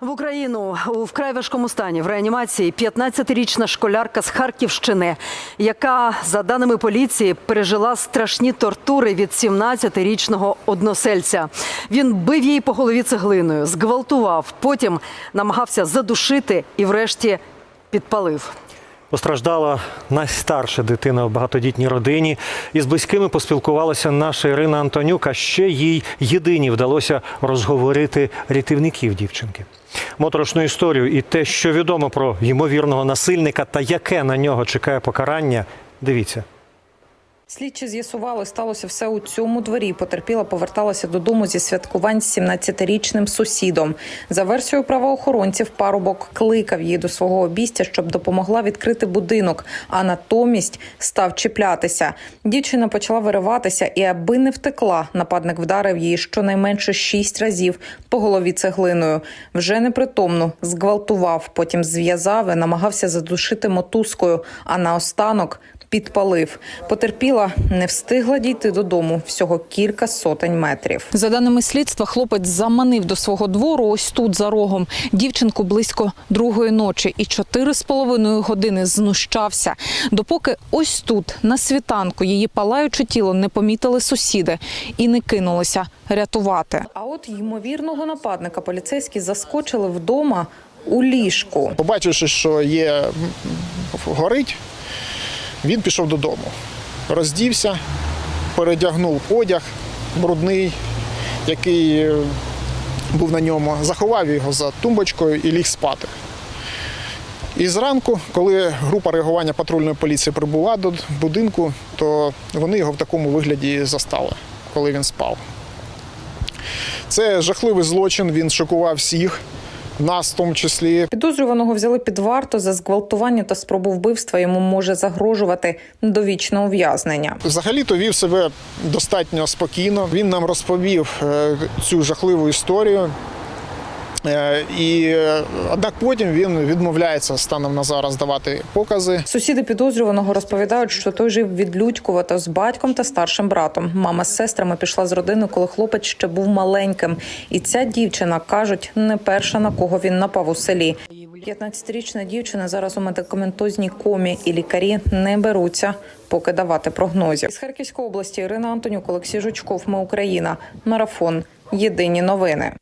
В Україну у вкрай важкому стані в реанімації 15-річна школярка з Харківщини, яка, за даними поліції, пережила страшні тортури від 17-річного односельця. Він бив її по голові цеглиною, зґвалтував, потім намагався задушити і, врешті, підпалив. Постраждала найстарша дитина в багатодітній родині. Із близькими поспілкувалася наша Ірина Антонюк, а ще їй єдині вдалося розговорити рятівників дівчинки. Моторошну історію і те, що відомо про ймовірного насильника та яке на нього чекає покарання, дивіться. Слідчі з'ясували, сталося все у цьому дворі. Потерпіла поверталася додому зі святкувань з 17-річним сусідом. За версією правоохоронців, парубок кликав її до свого обійстя, щоб допомогла відкрити будинок, а натомість став чіплятися. Дівчина почала вириватися, і аби не втекла, нападник вдарив її щонайменше шість разів по голові цеглиною. Вже непритомну зґвалтував, потім зв'язав і намагався задушити мотузкою. А наостанок підпалив. Потерпіла, не встигла дійти додому всього кілька сотень метрів. За даними слідства, хлопець заманив до свого двору ось тут за рогом дівчинку близько другої ночі і чотири з половиною години знущався. Допоки ось тут, на світанку, її палаюче тіло не помітили сусіди і не кинулися рятувати. А от ймовірного нападника поліцейські заскочили вдома у ліжку. Побачивши, що є горить, він пішов додому. Роздівся, передягнув одяг брудний, який е, був на ньому, заховав його за тумбочкою і ліг спати. І зранку, коли група реагування патрульної поліції прибула до будинку, то вони його в такому вигляді застали, коли він спав. Це жахливий злочин, він шокував всіх, нас в тому числі. Підозрюваного взяли під варту за зґвалтування та спробу вбивства. Йому може загрожувати довічне ув'язнення. Взагалі-то вів себе достатньо спокійно. Він нам розповів е, цю жахливу історію. Е, І е, однак потім він відмовляється станом на зараз давати покази. Сусіди підозрюваного розповідають, що той жив відлюдькувато з батьком та старшим братом. Мама з сестрами пішла з родини, коли хлопець ще був маленьким. І ця дівчина кажуть, не перша на кого він напав у селі. 15-річна дівчина зараз у медикаментозній комі, і лікарі не беруться поки давати прогнозів. З Харківської області Ірина Антонюк, Олексій Жучков. Ми Україна. Марафон. Єдині новини.